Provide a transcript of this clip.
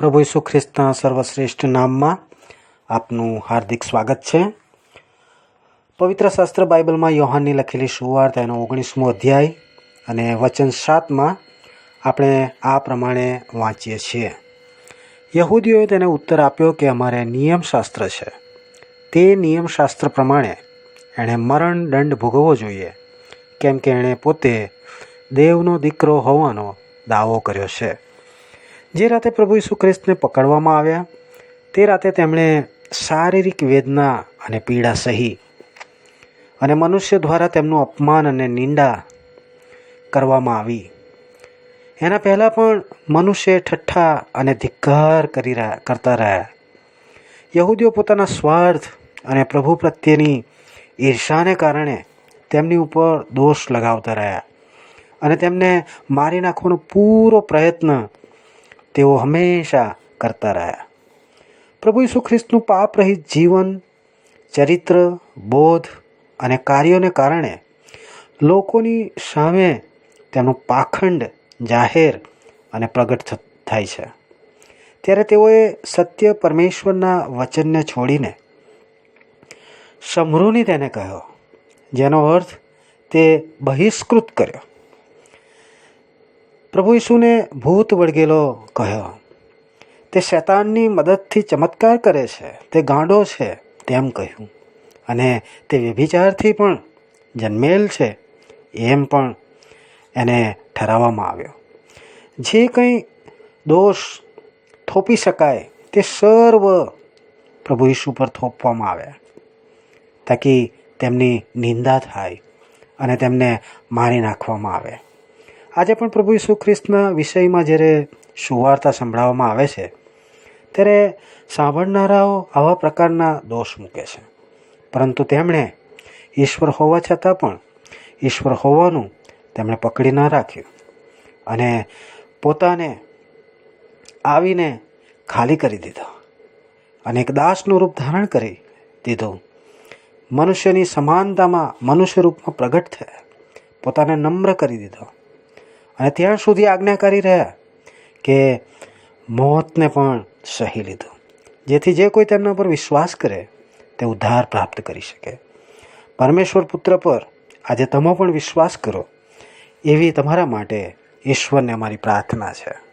પ્રભુ ઈસુ ખ્રિસ્તના સર્વશ્રેષ્ઠ નામમાં આપનું હાર્દિક સ્વાગત છે. પવિત્ર શાસ્ત્ર બાઇબલમાં યોહાનની લખેલી સુવાર્થ એનો ઓગણીસમો અધ્યાય અને વચન સાતમાં આપણે આ પ્રમાણે વાંચીએ છીએ. યહૂદીઓએ તેને ઉત્તર આપ્યો કે અમારે નિયમશાસ્ત્ર છે. તે નિયમશાસ્ત્ર પ્રમાણે એણે મરણ દંડ ભોગવવો જોઈએ, કેમ કે એણે પોતે દેવનો દીકરો હોવાનો દાવો કર્યો છે. જે રાતે પ્રભુ ઈસુ ખ્રિસ્તને પકડવામાં આવ્યા, તે રાતે તેમણે શારીરિક વેદના અને પીડા સહી અને મનુષ્ય દ્વારા તેમનું અપમાન અને નિંદા કરવામાં આવી. એના પહેલાં પણ મનુષ્ય ઠઠ્ઠા અને ધિક્કાર કરી રહ્યા, કરતા રહ્યા. યહૂદીઓ પોતાના સ્વાર્થ અને પ્રભુ પ્રત્યેની ઈર્ષાને કારણે તેમની ઉપર દોષ લગાવતા રહ્યા અને તેમને મારી નાખવાનો પૂરો પ્રયત્ન તેઓ હંમેશા કરતા રહ્યા. પ્રભુ ઈસુ ખ્રિસ્તનું પાપરહિત જીવન, ચરિત્ર, બોધ અને કાર્યોને કારણે લોકોની સામે તેનું પાખંડ, જાહેર અને પ્રગટ થાય છે. ત્યારે તેઓએ સત્ય પરમેશ્વરના વચનને છોડીને સમૃની તેને કહ્યો, જેનો અર્થ તે બહિષ્કૃત કર્યો. પ્રભુ ઈસુને ભૂત વળગેલો કહ્યો, તે શૈતાનની મદદથી ચમત્કાર કરે છે, તે ગાંડો છે, તેમ કહ્યું. અને તે વ્યભિચારથી પણ જન્મેલ છે, એમ પણ એને ઠરાવવામાં આવ્યો. જે કંઈ દોષ થોપી શકાય, તે સર્વ પ્રભુ ઈસુ પર થોપવામાં આવ્યા, તાકી તેમની નિંદા થાય અને તેમને મારી નાખવામાં આવે. આજે પણ પ્રભુ ઈસુ ખ્રિસ્તના વિષયમાં જ્યારે સુવાર્તા સંભળાવવામાં આવે છે, ત્યારે સાંભળનારાઓ આવા પ્રકારના દોષ મૂકે છે. પરંતુ તેમણે ઈશ્વર હોવા છતાં પણ ઈશ્વર હોવાનું તેમણે પકડી ન રાખ્યું અને પોતાને આવીને ખાલી કરી દીધો અને એક દાસનું રૂપ ધારણ કરી દીધું. મનુષ્યની સમાનતામાં મનુષ્ય રૂપમાં પ્રગટ થયા. પોતાને નમ્ર કરી દીધો. અને ત્યાં સુધી આજ્ઞાકારી રહ્યા કે મોતને પણ સહી લીધું. જેથી જે કોઈ તેમના પર વિશ્વાસ કરે, તે ઉદ્ધાર પ્રાપ્ત કરી શકે. પરમેશ્વર પુત્ર પર આજે તમે પણ વિશ્વાસ કરો, એવી તમારા માટે ઈશ્વરને અમારી પ્રાર્થના છે.